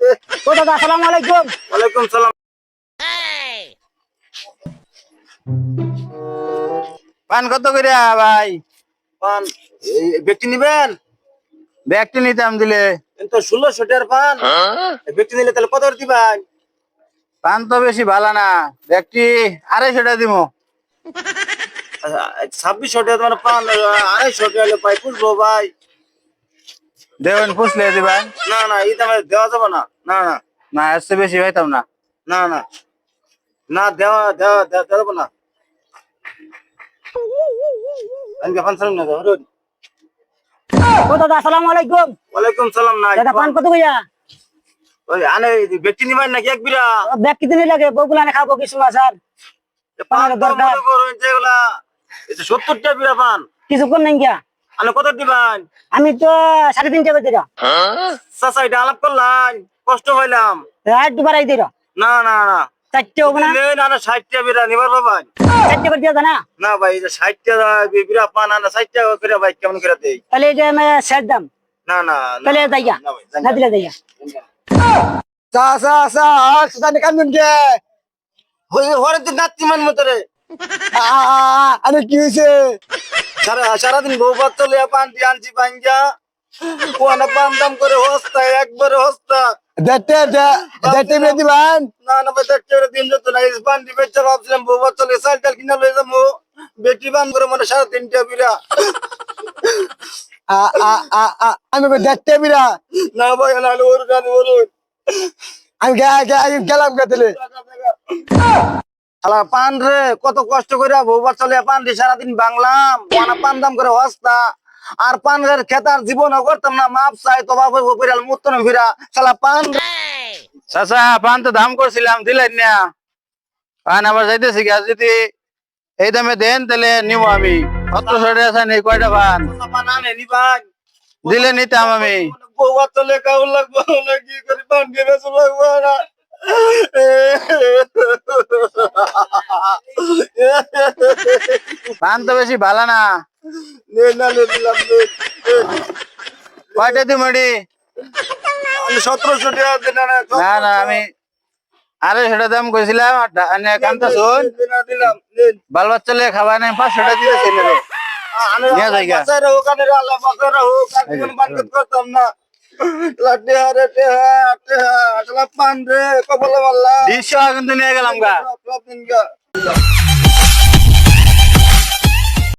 আসসালামু আলাইকুম। ওয়ালাইকুম সালাম। পান কত করে ভাই? পান। ব্যক্তি নিবেন? ব্যাগটি নিতাম দিলে। তো ষোলোশো টাকার পান। ব্যক্তি নিলে তাহলে কত দিবেন? পান তো বেশি ভালো না। ব্যাগটি আড়াইশো টাকা দিব। ছাব্বিশশো টাকা তোমার পান আড়াইশো টাকা হলে পাই বুঝব ভাই। দেবেন পুষলে দিবেন? না না এই দামে দেওয়া যাবে না। না না। না এর চেয়ে বেশি হইতাম না। না না। না দেওয়া দেওয়া দেওয়া যাবে না। আমি পান সালাম না ধরুন ও দাদা আসসালামু আলাইকুম। ওয়ালাইকুম সালাম না দাদা পান কত কইয়া? ওই আনে ব্যক্তি নিবেন নাকি এক বিরা ব্যাগ কি দিনে লাগে? বগুলা না খাব কিছু মাছ আর পান পানের দরকার। করুন যেগুলা সত্তর টাকা বিরা পান। কিছু কোন নাই গিয়া। আনে কত দিবেন আমি তো সাড়ে তিনটে করে দিলাম চাচা এটা আলাপ করলাম কষ্ট হইলাম দিল না না না চারটে হব না না না ষাট টাকা বিরা নিবার বাবা চারটে করে দিয়ে না না ভাই এটা ষাট টাকা বিরা পান না টাকা করে ভাই কেমন করে দেই তাহলে এটা আমি শেষ দাম না না না। তাহলে দাইয়া না না দিলে দাইয়া সা সা সা সুদানি কান্দুন কে হরে তো নাতি মান মতো রে আরে কি হয়েছে সারা সারাদিন বউ বাচ্চা লিয়া পান দিয়ে আনছি পাঞ্জা কোয়ানা পান দাম করে হস্তা একবারে হস্তা। দেখতে দেখতে বেয়ে দিবেন না না ভাই দেখতে দিন যত না বেচা ভাবছিলাম বউ বাচ্চা লিয়া সাইকেল কিনা লয়ে যাব। বেটি বান করে মানে তিনটা বিরা। আমি দেখতে বিরা। না ভাই না ওর গান ওর আমি গেলাম গেলে শালা পান রে কত কষ্ট করে বউ বাচ্চা লিয়া পান দিয়ে সারাদিন বাংলাম। পান দাম করে হস্তা। আর পান পানের খেতার জীবনও করতাম না মাপ চাই তো বাবু কইরাল মুত্তন ফিরা শালা পান রে। চাচা পান তো দাম করছিলাম দিলেন না। পান আবার যাইতেছি গা যদি এই দামে দেন তাহলে নিব আমি। সতেরোশো টাকা আছে নেই কয়টা পান? দিলে নিতাম আমি। বউ বাচ্চা লিয়া লাগবো কি করে পান দিয়ে লাগবো না। পান তো বেশি ভালো না। নে না নে কয়টা দিমড়ি সতেরোশো টাকা না না না আমি টাকা দাম কইছিলাম কান্তা শুন। বাল বাচ্চা লিয়ে খাবা নাই পাঁচশো টাকা দিতেছি নেবে নিয়ে যাই গা। বাসায় হোক আল্লাহ বাসায় হোক আমি কোনো বানকত করতাম না। পান রে কপালে মাল্লা দিশো কিন্তু নিয়ে গেলাম গা।